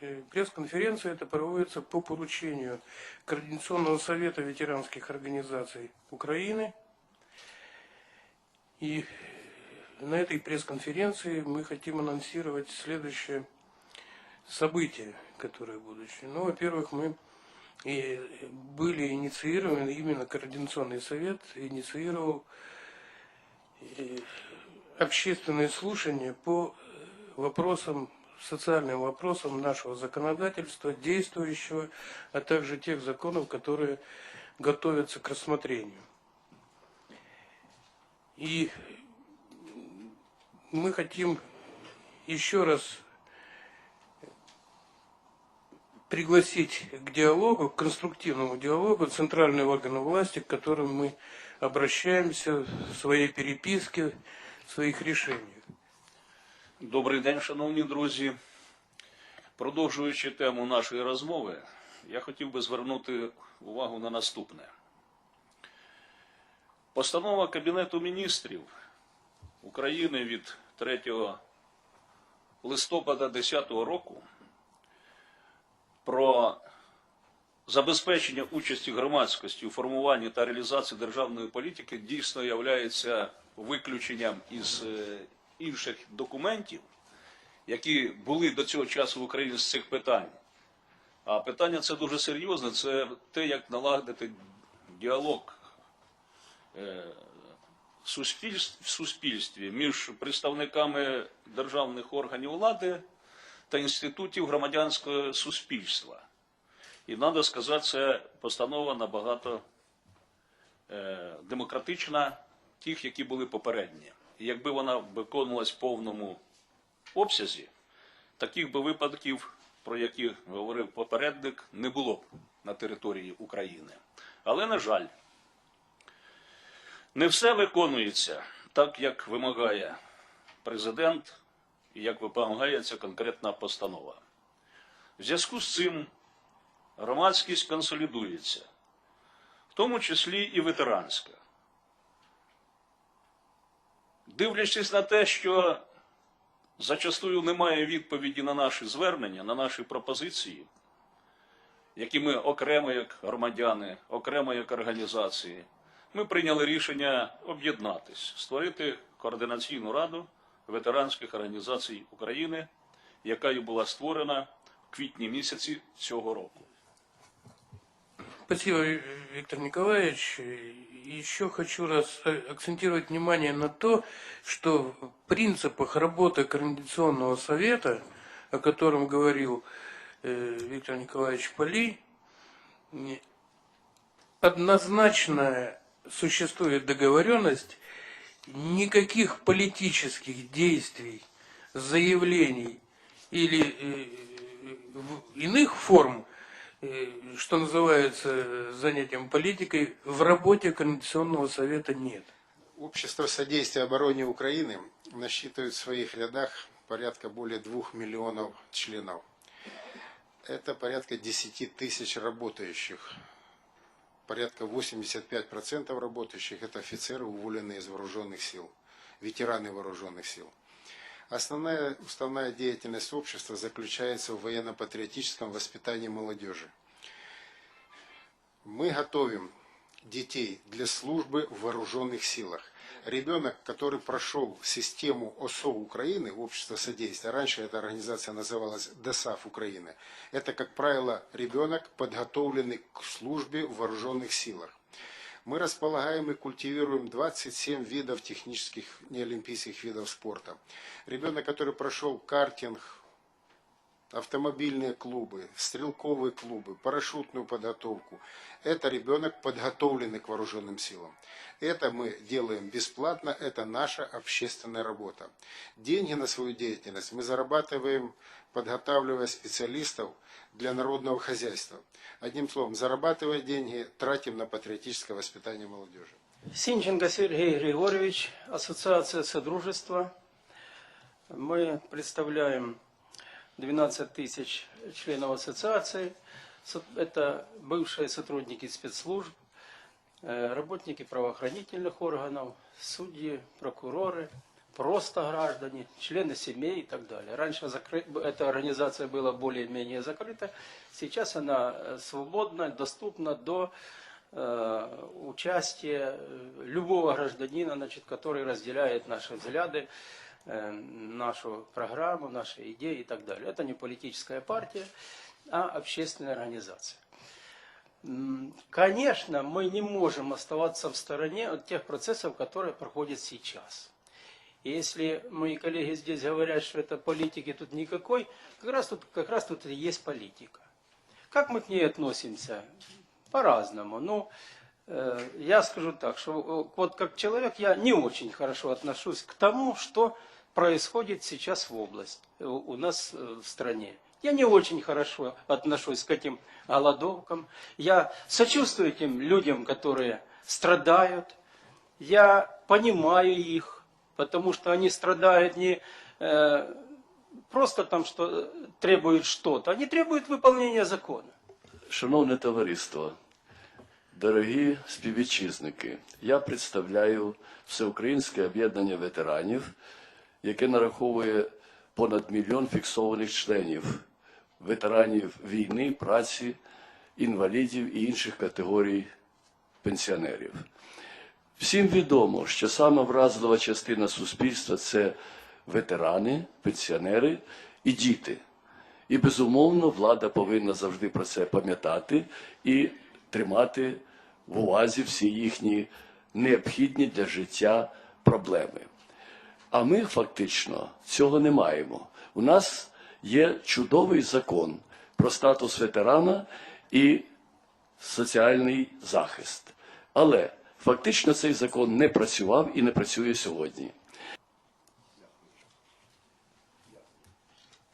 Э, Пресс-конференция это проводится по поручению Координационного совета ветеранских организаций Украины. И на этой пресс-конференции мы хотим анонсировать следующее событие, которое будущее. Ну, во-первых, мы и были инициированы, именно Координационный совет инициировал э, общественные слушания по вопросам, социальным вопросам нашего законодательства, действующего, а также тех законов, которые готовятся к рассмотрению. И мы хотим еще раз пригласить к диалогу, к конструктивному диалогу центральные органы власти, к которым мы обращаемся в своей переписке, в своих решениях. Добрий день, шановні друзі. Продовжуючи тему нашої розмови, я хотів би звернути увагу на наступне. Постанова Кабінету міністрів України від 3 листопада 2010 року про забезпечення участі громадськості у формуванні та реалізації державної політики дійсно є виключенням із е, інших документів, які були до цього часу в Україні з цих питань. А питання це дуже серйозне, це те, як налагодити діалог е, в суспільстві між представниками державних органів влади та інститутів громадянського суспільства. І треба сказати, це постанова набагато е, демократична тих, які були попередні. І якби вона виконувалась в повному обсязі, таких би випадків, про які говорив попередник, не було б на території України. Але, на жаль, не все виконується так, як вимагає президент і як вимагає ця конкретна постанова. В зв'язку з цим громадськість консолідується, в тому числі і ветеранська. Дивлячись на те, що зачастую немає відповіді на наші звернення, на наші пропозиції, які ми окремо як громадяни, окремо як організації, ми прийняли рішення об'єднатись, створити координаційну раду ветеранських організацій України, яка і була створена в квітні місяці цього року. Спасибо, Виктор Николаевич. Еще хочу раз акцентировать внимание на то, что в принципах работы Координационного совета, о котором говорил э, Виктор Николаевич Поли, однозначно существует договоренность никаких политических действий, заявлений или э, иных форм, э, что называется занятием политикой, в работе Координационного совета нет. Общество содействия обороне Украины насчитывает в своих рядах порядка более двух миллионов членов. Это порядка 10 тысяч работающих порядка 85% работающих это офицеры, уволенные из вооруженных сил, ветераны вооруженных сил. Основная уставная деятельность общества заключается в военно-патриотическом воспитании молодежи. Мы готовим детей для службы в вооруженных силах ребенок, который прошел систему ОСО Украины, Общество содействия, раньше эта организация называлась ДОСАФ Украины, это, как правило, ребенок, подготовленный к службе в вооруженных силах. Мы располагаем и культивируем 27 видов технических неолимпийских видов спорта. Ребенок, который прошел картинг, автомобильные клубы, стрелковые клубы, парашютную подготовку. Это ребенок, подготовленный к вооруженным силам. Это мы делаем бесплатно, это наша общественная работа. Деньги на свою деятельность мы зарабатываем, подготавливая специалистов для народного хозяйства. Одним словом, зарабатывая деньги, тратим на патриотическое воспитание молодежи. Синченко Сергей Григорьевич, Ассоциация Содружества. Мы представляем 12 тысяч членов ассоциации. Это бывшие сотрудники спецслужб, э, работники правоохранительных органов, судьи, прокуроры, просто граждане, члены семей и так далее. Раньше эта организация была более-менее закрыта, сейчас она э, свободна, доступна до э, участия любого гражданина, значит, который разделяет наши взгляды, нашу программу, наши идеи и так далее. Это не политическая партия, а общественная организация. Конечно, мы не можем оставаться в стороне от тех процессов, которые проходят сейчас. И если мои коллеги здесь говорят, что это политики тут никакой, как раз тут, как раз тут и есть политика. Как мы к ней относимся? По-разному. Ну, э, я скажу так, что э, вот как человек я не очень хорошо отношусь к тому, что происходит сейчас в области, э, у нас э, в стране. Я не очень хорошо отношусь к этим голодовкам. Я сочувствую тем людям, которые страдают. Я понимаю их, потому что они страдают не э, просто там, что требуют что-то, они требуют выполнения закона. Шановне товариство, дорогі співвітчизники, я представляю Всеукраїнське об'єднання ветеранів, яке нараховує понад мільйон фіксованих членів, ветеранів війни, праці, інвалідів і інших категорій пенсіонерів. Всім відомо, що саме вразлива частина суспільства це ветерани, пенсіонери і діти. І безумовно, влада повинна завжди про це пам'ятати і тримати в увазі всі їхні необхідні для життя проблеми. А ми фактично цього не маємо. У нас є чудовий закон про статус ветерана і соціальний захист. Але фактично цей закон не працював і не працює сьогодні.